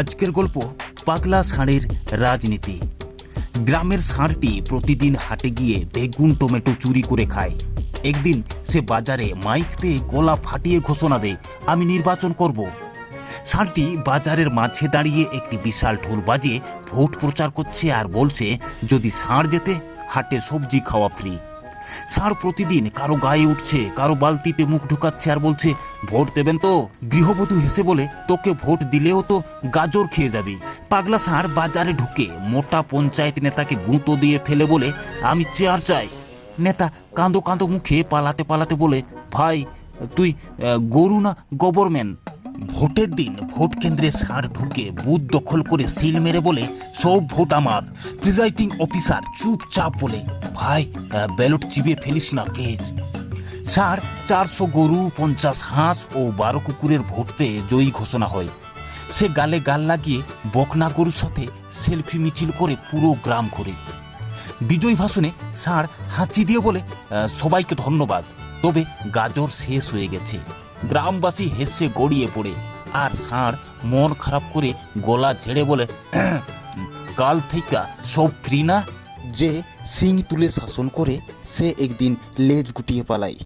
আজকের গল্প পাগলা ষাঁড়ের রাজনীতি। গ্রামের ষাঁড়টি প্রতিদিন হাটে গিয়ে বেগুন, টমেটো চুরি করে খায়। একদিন সে বাজারে মাইক পেয়ে গলা ফাটিয়ে ঘোষণা দেয়, আমি নির্বাচন করব। ষাঁড়টি বাজারের মাঝে দাঁড়িয়ে একটি বিশাল ঢোল বাজিয়ে ভোট প্রচার করছে আর বলছে, যদি ষাঁড় যেতে হাটে সবজি খাওয়া ফ্রি ষাঁড় প্রতিদিন কারও গায়ে উঠছে, কারও বালতিতে মুখ ঢুকাচ্ছে আর বলছে, ভোট দেবেন তো? গৃহবধূ হেসে বলে, তোকে ভোট দিলেও তো গাজর খেয়ে যাবি। পাগলা ষাঁড় বাজারে ঢুকে মোটা পঞ্চায়েত নেতাকে গুঁতো দিয়ে ফেলে বলে, আমি চেয়ার চাই। নেতা কাঁদো কাঁদো মুখে পালাতে পালাতে বলে, ভাই, তুই গরু না গভর্নমেন্ট ভোটের দিন ভোট কেন্দ্রে ষাঁড় ঢুকে বুথ দখল করে সিল মেরে বলে সব ভোট আমার। প্রিজাইডিং অফিসার চুপচাপ বলে ভাই ব্যালট চিবিয়ে ফেলিস না প্লিজ। ষাঁড় চারশো গরু পঞ্চাশ হাঁস ও বারো কুকুরের ভোট পেয়ে জয়ী ঘোষণা হয়। সে গালে গাল লাগিয়ে বকনা গরুর সাথে সেলফি মিছিল করে পুরো গ্রাম ঘুরে। বিজয় ভাষণে ষাঁড় হাঁচি দিয়ে বলে "আহ, সবাইকে ধন্যবাদ। তবে গাজর শেষ হয়ে গেছে। গ্রামবাসী হেসে গড়িয়ে পড়ে। আর ষাঁড় মন খারাপ করে গলা ঝেড়ে বলে, কাল থেকে সব ফ্রি না? যে সিং তুলে শাসন করে, সে একদিন লেজ গুটিয়ে পালায়।